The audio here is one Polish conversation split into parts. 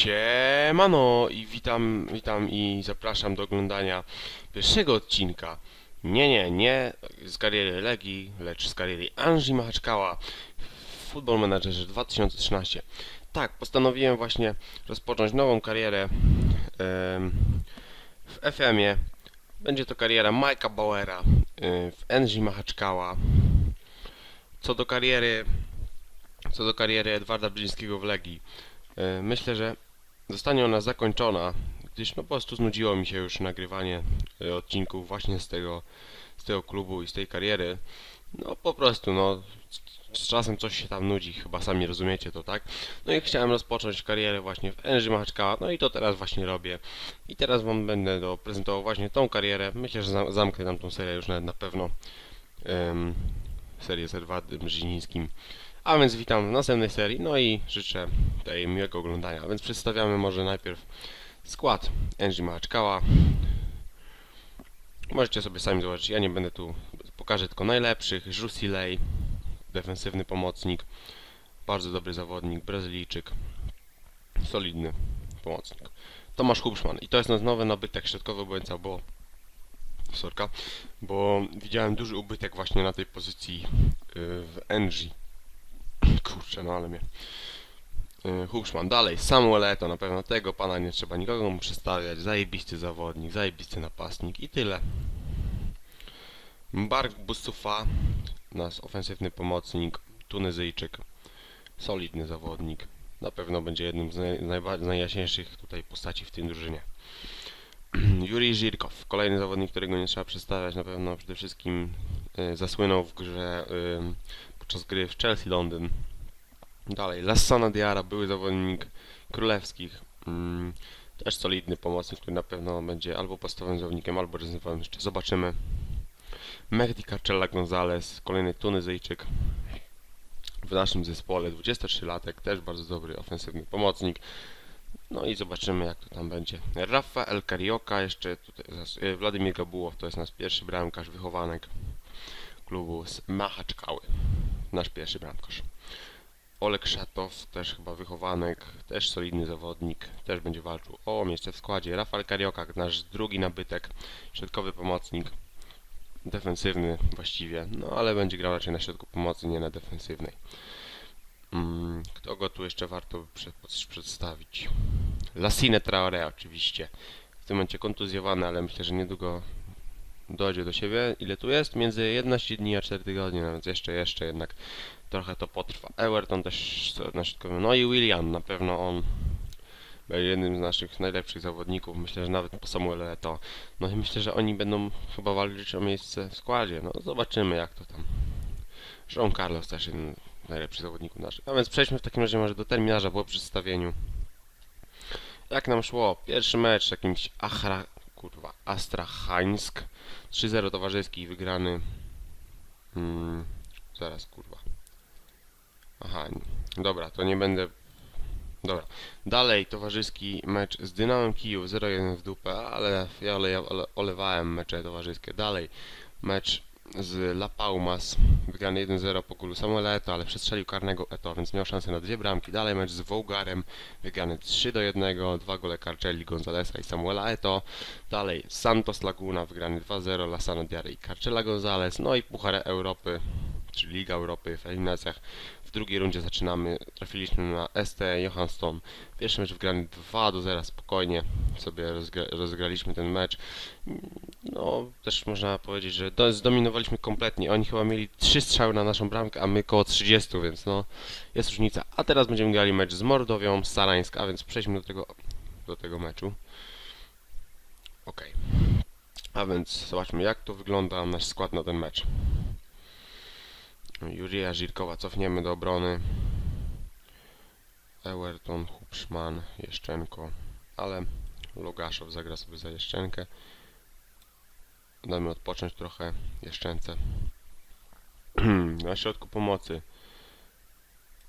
Siemano i witam, witam i zapraszam do oglądania pierwszego odcinka. Nie, nie, nie z kariery Legii, lecz z kariery Anji Machaczkała w Football Managerze 2013. Tak, postanowiłem właśnie rozpocząć nową karierę w FM-ie. Będzie to kariera Majka Bauera w Anji Machaczkała. Co do kariery co do kariery Edwarda Brzezińskiego w Legii. Myślę, że zostanie ona zakończona, gdyż no po prostu znudziło mi się już nagrywanie e, odcinków właśnie z tego, z tego klubu i z tej kariery. No po prostu, no z czasem coś się tam nudzi, chyba sami rozumiecie to, tak? No i chciałem rozpocząć karierę właśnie w Enży Machaczkała, no i to teraz właśnie robię. I teraz wam będę do, prezentował właśnie tą karierę. Myślę, że zam- zamknę tam tą serię już nawet na pewno. Em, serię z Edwardem Brzezińskim. A więc witam w następnej serii, no i życzę tutaj miłego oglądania. A więc przedstawiamy może najpierw skład Angie Machaczkała. Możecie sobie sami zobaczyć, ja nie będę tu, pokażę tylko najlepszych. Jusilej, defensywny pomocnik, bardzo dobry zawodnik, Brazylijczyk, solidny pomocnik. Tomasz Hubszman i to jest nowy nabytek środkowy obrońca, bo sorka, bo widziałem duży ubytek właśnie na tej pozycji yy, w Engie. Kurczę, no ale mnie. Yy, Hubszman, dalej, Samuel Eto, na pewno tego pana nie trzeba nikogo mu przedstawiać, zajebisty zawodnik, zajebisty napastnik i tyle. Bark Busufa, nasz ofensywny pomocnik, Tunezyjczyk, solidny zawodnik, na pewno będzie jednym z, naj, z najjaśniejszych tutaj postaci w tym drużynie. Juri Żirkow, kolejny zawodnik, którego nie trzeba przedstawiać, na pewno przede wszystkim y, zasłynął w grze y, podczas gry w Chelsea Londyn. Dalej, Lassana Diara, były zawodnik królewskich. Mm, też solidny pomocnik, który na pewno będzie albo podstawowym zawodnikiem, albo rezerwowym. Jeszcze zobaczymy. Mehdi Carcella Gonzalez, kolejny Tunezyjczyk w naszym zespole, 23-latek, też bardzo dobry ofensywny pomocnik. No i zobaczymy jak to tam będzie. Rafael Carioca, jeszcze tutaj Władimir Gabułow, to jest nasz pierwszy bramkarz, wychowanek klubu z Machaczkały. Nasz pierwszy bramkarz. Olek Szatow, też chyba wychowanek, też solidny zawodnik, też będzie walczył o miejsce w składzie. Rafael Carioca, nasz drugi nabytek, środkowy pomocnik, defensywny właściwie, no ale będzie grał raczej na środku pomocy, nie na defensywnej. Mm, Kto go tu jeszcze warto prze- przedstawić? Lassine Traoré oczywiście. W tym momencie kontuzjowany, ale myślę, że niedługo dojdzie do siebie. Ile tu jest? Między 11 dni a 4 tygodnie, no więc jeszcze, jeszcze jednak trochę to potrwa. Ewerton też na środkowym. No i William, na pewno on będzie jednym z naszych najlepszych zawodników. Myślę, że nawet po Samuel to. No i myślę, że oni będą chyba walczyć o miejsce w składzie. No zobaczymy jak to tam. Jean Carlos też jeden z najlepszych zawodników naszych. A więc przejdźmy w takim razie może do terminarza po przedstawieniu. Jak nam szło? Pierwszy mecz z jakimś Achra... kurwa, Astrachańsk. 3-0 towarzyski wygrany. Hmm, zaraz kurwa. Aha, dobra, to nie będę. Dobra. Dalej towarzyski mecz z Dynamem Kijów 0-1 w dupę, ale ja ole, olewałem mecze towarzyskie. Dalej mecz z La Palmas, wygrany 1-0 po gólu Samuela Eto, ale przestrzelił karnego Eto, więc miał szansę na dwie bramki. Dalej mecz z Wołgarem, wygrany 3-1, dwa gole Carcelli, Gonzalesa i Samuela Eto. Dalej Santos Laguna, wygrany 2-0, Lasana Diary i Carcella Gonzalez. No i Puchar Europy, czyli Liga Europy w eliminacjach. W drugiej rundzie zaczynamy, trafiliśmy na ST Johansson. Pierwszy mecz wygrany 2 do 0 spokojnie sobie rozgra rozgraliśmy ten mecz. No, też można powiedzieć, że do, zdominowaliśmy kompletnie. Oni chyba mieli 3 strzały na naszą bramkę, a my koło 30, więc no, jest różnica. A teraz będziemy grali mecz z Mordowią, z Sarańsk, a więc przejdźmy do tego, do tego meczu. Okej. A więc zobaczmy, jak to wygląda nasz skład na ten mecz. Jurija Żirkowa cofniemy do obrony. Ewerton, Hubszman, Jeszczenko, ale Logaszow zagra sobie za Jeszczenkę. Damy odpocząć trochę Jeszczence. Na środku pomocy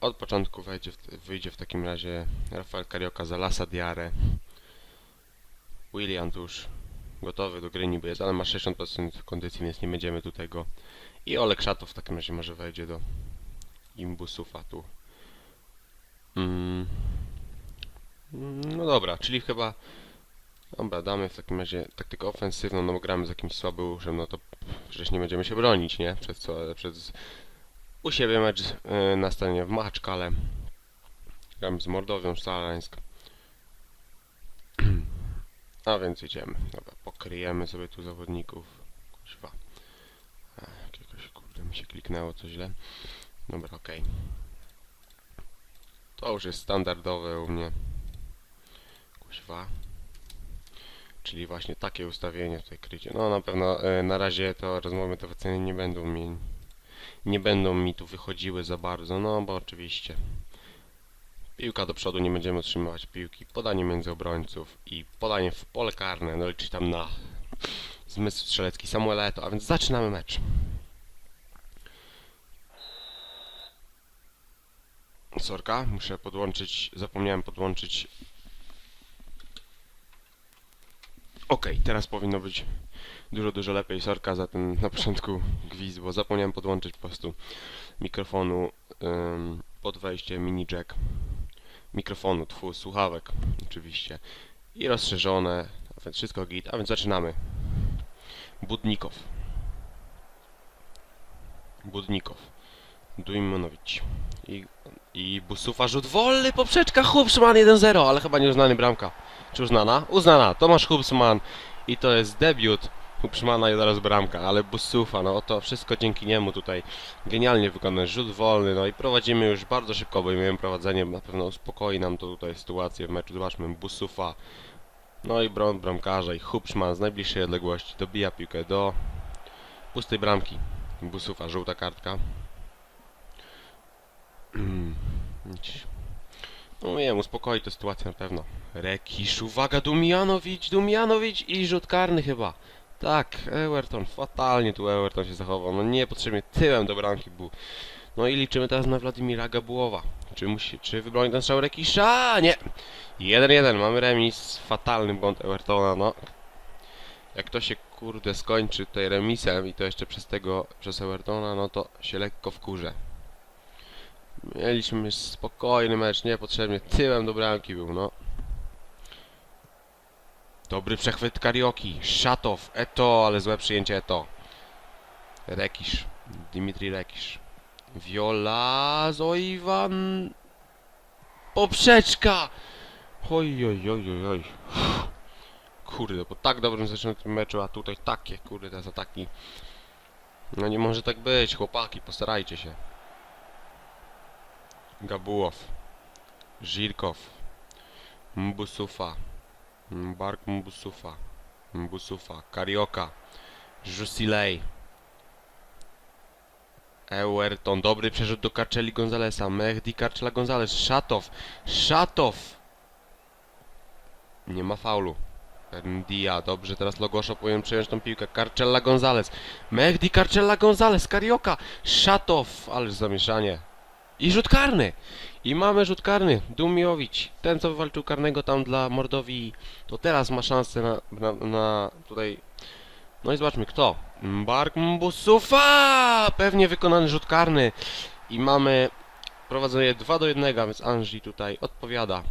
od początku wejdzie wyjdzie w takim razie Rafael Carioca za Lasa Diare. William tuż gotowy do gry niby jest, ale ma 60% kondycji, więc nie będziemy tutaj go i Olek Szatow w takim razie może wejdzie do Imbusufa tu. Mm. No dobra, czyli chyba... Dobra, damy w takim razie taktykę ofensywną, no bo gramy z jakimś słabeuszem, no to przecież nie będziemy się bronić, nie? Przed co, przed... U siebie mecz yy, na stanie w Maczkale. Gramy z Mordowią Sztalańsk. A więc idziemy. Dobra, pokryjemy sobie tu zawodników. Kuźwa. Mi się kliknęło co źle. Dobra, okej. To już jest standardowe u mnie. Kuźwa. Czyli właśnie takie ustawienie tutaj krycie. No na pewno e, na razie to rozmowy te oceny nie będą mi nie będą mi tu wychodziły za bardzo, no bo oczywiście piłka do przodu, nie będziemy otrzymywać piłki, podanie między obrońców i podanie w pole karne, no liczy tam na zmysł strzelecki Samuela Eto'o, a więc zaczynamy mecz. Sorka, muszę podłączyć, zapomniałem podłączyć Okej, teraz powinno być dużo, dużo lepiej. Sorka za ten na początku gwizd, bo zapomniałem podłączyć po prostu mikrofonu ym, pod wejście mini jack. Mikrofonu, tfu, słuchawek oczywiście. I rozszerzone, a więc wszystko git, a więc zaczynamy. Budnikow. Budnikow. Dujmonowicz. I, I Busufa rzut wolny, poprzeczka, Hubsman 1-0, ale chyba nieuznany bramka. Czy uznana? Uznana. Tomasz Hubsman i to jest debiut Hubsmana i zaraz bramka, ale Busufa, no to wszystko dzięki niemu tutaj genialnie wykonany rzut wolny, no i prowadzimy już bardzo szybko, obejmujemy prowadzenie, na pewno uspokoi nam to tutaj sytuację w meczu. Zobaczmy, Busufa, no i bron bramkarza i Hubsman z najbliższej odległości dobija piłkę do pustej bramki. Busufa, żółta kartka. Idź. No wiem, uspokoi to sytuację na pewno. Rekisz, uwaga, Dumianowicz, Dumianowicz i rzut karny chyba. Tak, Ewerton, fatalnie tu Ewerton się zachował. No niepotrzebnie tyłem do bramki był. No i liczymy teraz na Wladimira Gabułowa. Czy musi, czy wybroni ten strzał Rekisza? Nie! 1-1, mamy remis. Fatalny błąd Ewertona, no. Jak to się kurde skończy tutaj remisem i to jeszcze przez tego, przez Ewertona, no to się lekko wkurzę. Mieliśmy spokojny mecz, niepotrzebnie tyłem do bramki był, no. Dobry przechwyt Karioki, Szatow, Eto, ale złe przyjęcie Eto. Rekisz, Dimitri Rekisz. Viola, Zoiwan. Poprzeczka! Oj, oj, oj, oj, oj. Kurde, po tak dobrym zaczętym meczu, a tutaj takie, kurde, te ataki. No nie może tak być, chłopaki, postarajcie się. Gabułow, Żirkow, Mbusufa, Bark Mbusufa, Mbusufa, Karioka, Jusilej, Ewerton, dobry przerzut do Karczeli Gonzalesa, Mehdi Karczela Gonzales, Szatow, Szatow, nie ma faulu. Dia, dobrze, teraz Logoszo powinien przejąć tą piłkę. Karczella Gonzales, Mehdi Karczella Gonzales, Karioka, Szatow, ależ zamieszanie. I rzut karny! I mamy rzut karny. Dumiowicz, ten co wywalczył karnego tam dla Mordowii, to teraz ma szansę na, na, na tutaj... No i zobaczmy kto. Bark Mbusufa! Pewnie wykonany rzut karny. I mamy prowadzenie 2 do 1, więc Anji tutaj odpowiada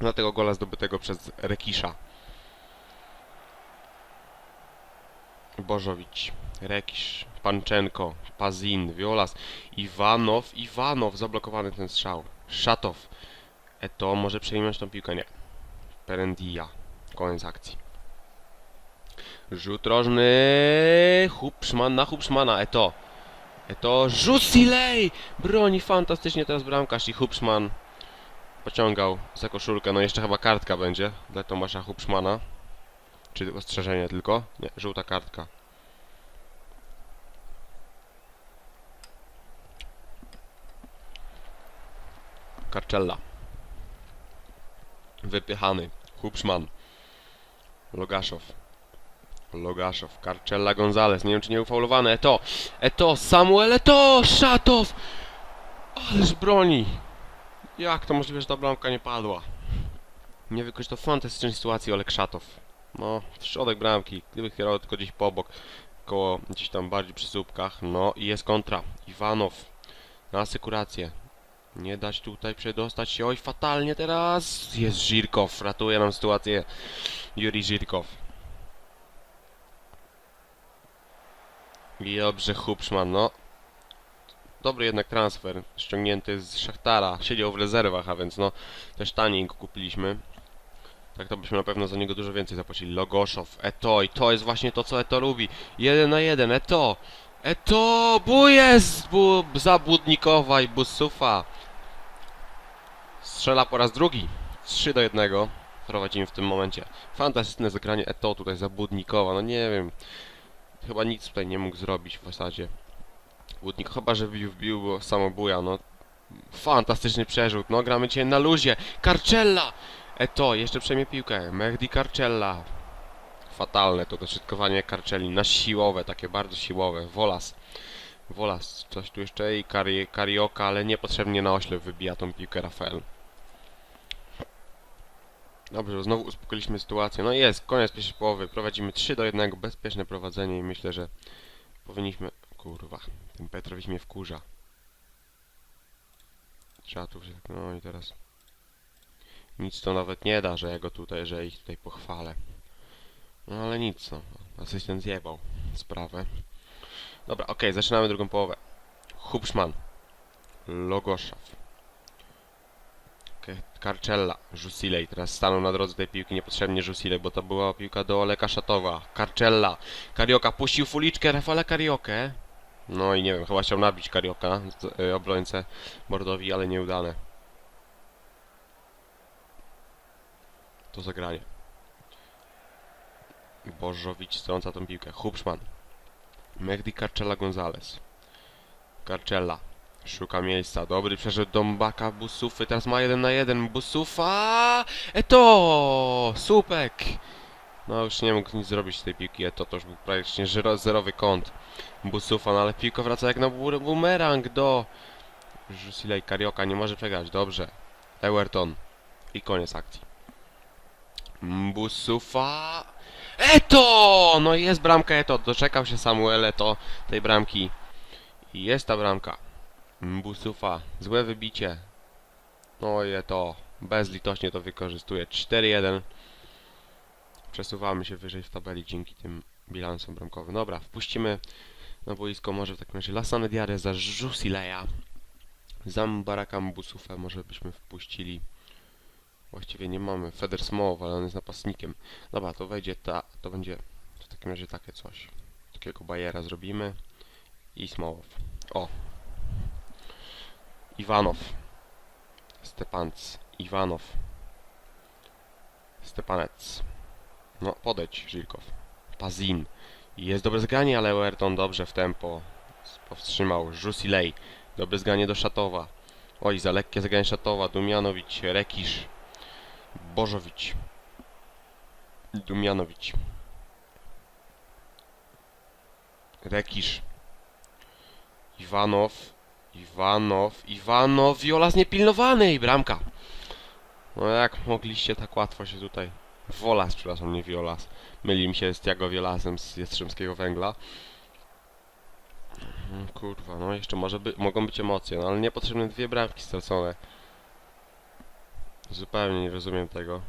na tego gola zdobytego przez Rekisza. Bożowicz, Rekisz, Panczenko, Pazin, Violas, Iwanow, Iwanow, zablokowany ten strzał. Szatow. Eto może przejmować tą piłkę, nie. Perendia. Koniec akcji. Rzut rożny. Hubszman na Hubszmana. Eto. Eto. Żusilej! Broni fantastycznie teraz bramkarz i Hubszman pociągał za koszulkę. No jeszcze chyba kartka będzie dla Tomasza Hubszmana. Czy ostrzeżenie tylko? Nie, żółta kartka. Karczella. Wypychany. Hubszman. Logaszow. Logaszow. Karczella Gonzales. Nie wiem czy nie ufaulowany. Eto. Eto. Samuel Eto. Szatow. Ależ broni. Jak to możliwe, że ta bramka nie padła? Nie wykorzystał fantastycznej sytuacji Olek Szatow. No, w środek bramki. Gdyby kierował tylko gdzieś po bok. Koło gdzieś tam bardziej przy słupkach. No i jest kontra. Iwanow. Na asekurację. Nie dać tutaj przedostać się. Oj, fatalnie teraz. Jest Żirkow. Ratuje nam sytuację. Juri Żirkow. I dobrze, Hubszman, no. Dobry jednak transfer. Ściągnięty z Szachtara. Siedział w rezerwach, a więc no też taniej go kupiliśmy. Tak to byśmy na pewno za niego dużo więcej zapłacili. Logoszow, Eto i to jest właśnie to, co Eto lubi. Jeden na jeden, Eto! Eto! Bu jest! Bu Zabudnikowa i Busufa. Strzela po raz drugi. 3 do 1. Prowadzimy w tym momencie. Fantastyczne zagranie Eto tutaj Zabudnikowa. No nie wiem. Chyba nic tutaj nie mógł zrobić w zasadzie. Budnik chyba, że wbił, wbił samobuja, no. Fantastyczny przerzut. No gramy dzisiaj na luzie. Karczella! Eto, jeszcze przejmie piłkę. Mehdi Karczella. Fatalne to dośrodkowanie Karczeli na siłowe, takie bardzo siłowe. Wolas. Wolas, coś tu jeszcze i Kari, Karioka, ale niepotrzebnie na oślep wybija tą piłkę Rafael. Dobrze, znowu uspokoiliśmy sytuację. No jest, koniec pierwszej połowy. Prowadzimy 3 do 1, bezpieczne prowadzenie i myślę, że powinniśmy... Kurwa, ten Petrowicz mnie wkurza. Trzeba tu się... No i teraz... Nic to nawet nie da, że ja go tutaj, że ich tutaj pochwalę. No ale nic, no. Asystent zjebał sprawę. Dobra, okej, zaczynamy drugą połowę. Hubszman. Logoszaw. Karczella. Jusilej. Teraz stanął na drodze tej piłki niepotrzebnie Jusilej, bo to była piłka do Oleka Szatowa. Karczella. Karioka puścił fuliczkę Rafale Kariokę. No i nie wiem, chyba chciał nabić Karioka, y, obrońcę Mordowi, ale nieudane. To zagranie. Bożowicz strąca tą piłkę. Hubszman. Mehdi Karczella Gonzalez. Karczella. Szuka miejsca. Dobry przerzut Dąbaka Busufy. Teraz ma jeden na jeden. Busufa! Eto! Supek! No już nie mógł nic zrobić z tej piłki. Eto to już był praktycznie zero, zerowy kąt. Busufa, no ale piłka wraca jak na bu- bumerang do... Jusilej Karioka nie może przegrać. Dobrze. Ewerton. I koniec akcji. Busufa. Eto! No jest bramka Eto. Doczekał się Samuel Eto tej bramki. I jest ta bramka. Busufa. Złe wybicie. No i Eto. Bezlitośnie to wykorzystuje. 4-1. Przesuwamy się wyżej w tabeli dzięki tym bilansom bramkowym. Dobra, wpuścimy na boisko może w takim razie Lasane Diare za Jusileja. Zambarakam Busufę może byśmy wpuścili. Właściwie nie mamy. Feder Smołow, ale on jest napastnikiem. Dobra, to wejdzie ta, to będzie w takim razie takie coś. Takiego bajera zrobimy. I Smołow. O. Iwanow. Stepanc. Iwanow. Stepanec. No, podejdź, Żilkow. Pazin. Jest dobre zgranie, ale Werton dobrze w tempo powstrzymał. Jusilej. Dobre zgranie do Szatowa. Oj, za lekkie zagranie Szatowa. Dumianowicz, Rekisz. Bożowicz. Dumianowicz. Rekisz. Iwanow. Iwanow. Iwanow. Wiolas niepilnowany i bramka. No jak mogliście tak łatwo się tutaj... Wolas, przepraszam, nie Wiolas. Myli mi się z Tiago Wiolasem z Jastrzębskiego Węgla. Mm, Kurwa, no jeszcze może by, mogą być emocje, no ale niepotrzebne dwie bramki stracone. Zupełnie nie rozumiem tego.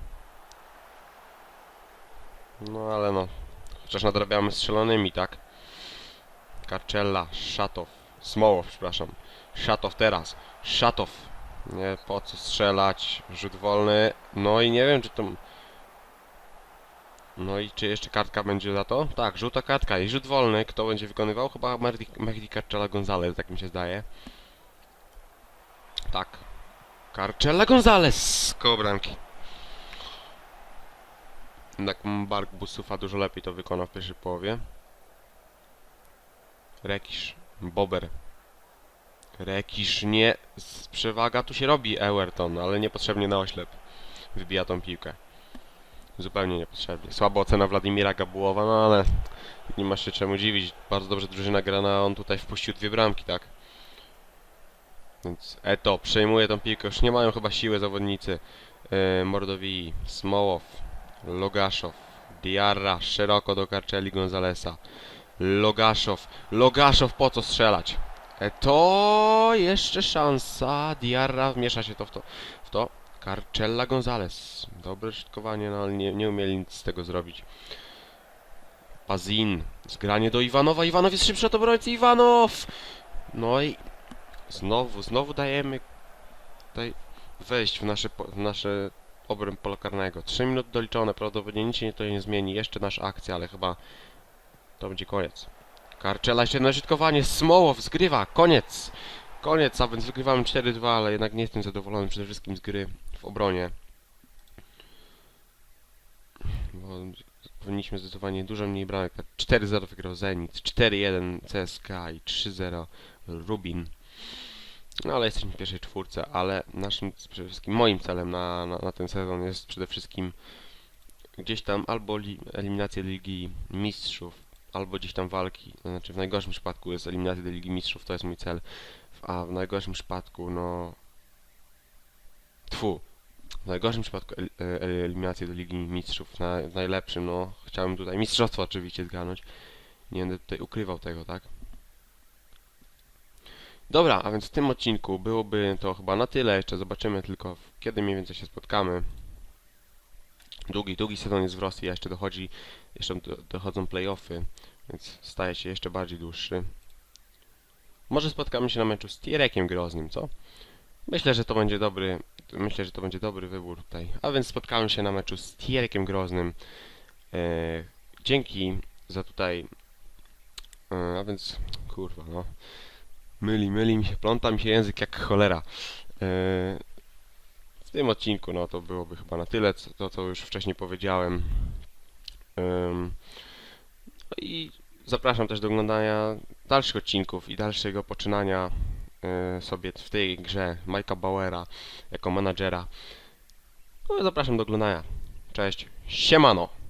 No ale no. Chociaż nadrabiamy strzelonymi, tak? Karczella, Szatow, Smołow, przepraszam. Szatow teraz. Szatow. Nie, po co strzelać? Rzut wolny. No i nie wiem, czy to... No i czy jeszcze kartka będzie za to? Tak, żółta kartka i rzut wolny. Kto będzie wykonywał? Chyba Mehdi, Karczela Gonzalez, tak mi się zdaje. Tak. Karczela Gonzalez koło bramki. Jednak Bark Busufa dużo lepiej to wykonał w pierwszej połowie. Rekisz, Bober. Rekisz nie... Przewaga tu się robi Ewerton, ale niepotrzebnie na oślep. Wybija tą piłkę. Zupełnie niepotrzebnie. Słaba ocena Wladimira Gabułowa, no ale nie ma się czemu dziwić. Bardzo dobrze drużyna grana, on tutaj wpuścił dwie bramki, tak? Więc Eto przejmuje tą piłkę, już nie mają chyba siły zawodnicy. Yy, Mordowi, Smołow, Logaszow, Diarra, szeroko do Karczeli Gonzalesa. Logaszow, Logaszow po co strzelać? E, To jeszcze szansa. Diarra wmiesza się to w to. W to. Carcella Gonzalez. Dobre szybkowanie, no ale nie, nie umieli nic z tego zrobić. Pazin. Zgranie do Iwanowa. Iwanow jest szybszy od obrońcy. Iwanow! No i znowu, znowu dajemy tutaj wejść w nasze, w nasze obręb pola karnego. 3 minuty doliczone, prawdopodobnie nic się tutaj nie zmieni. Jeszcze nasza akcja, ale chyba to będzie koniec. Karczela jeszcze na żytkowanie. Smołow zgrywa. Koniec. Koniec, a więc wygrywamy 4-2, ale jednak nie jestem zadowolony przede wszystkim z gry w obronie. Bo powinniśmy zdecydowanie dużo mniej bramek. Tak 4-0 wygrał Zenit, 4-1 CSKA i 3-0 Rubin. No ale jesteśmy w pierwszej czwórce, ale naszym, przede wszystkim moim celem na, na, na ten sezon jest przede wszystkim gdzieś tam albo li, eliminacja Ligi Mistrzów, albo gdzieś tam walki. Znaczy w najgorszym przypadku jest eliminacja do Ligi Mistrzów, to jest mój cel. A w najgorszym przypadku, no... Tfu. W najgorszym przypadku el, e, eliminacja do Ligi Mistrzów, na, w najlepszym, no... Chciałbym tutaj mistrzostwo oczywiście zgarnąć. Nie będę tutaj ukrywał tego, tak? Dobra, a więc w tym odcinku byłoby to chyba na tyle. Jeszcze zobaczymy tylko kiedy mniej więcej się spotkamy. Długi, długi sezon jest w Rosji, a jeszcze dochodzi, jeszcze do, dochodzą playoffy, więc staje się jeszcze bardziej dłuższy. Może spotkamy się na meczu z Tierekiem Groznym, co? Myślę, że to będzie dobry, myślę, że to będzie dobry wybór tutaj. A więc spotkamy się na meczu z Tierekiem Groznym. E, dzięki za tutaj, e, a więc, kurwa, no. Myli, myli mi się, pląta mi się język jak cholera. E, w tym odcinku, no to byłoby chyba na tyle, to co już wcześniej powiedziałem. No i zapraszam też do oglądania dalszych odcinków i dalszego poczynania y, sobie w tej grze Majka Bauera jako menadżera. No, zapraszam do oglądania. Cześć, siemano!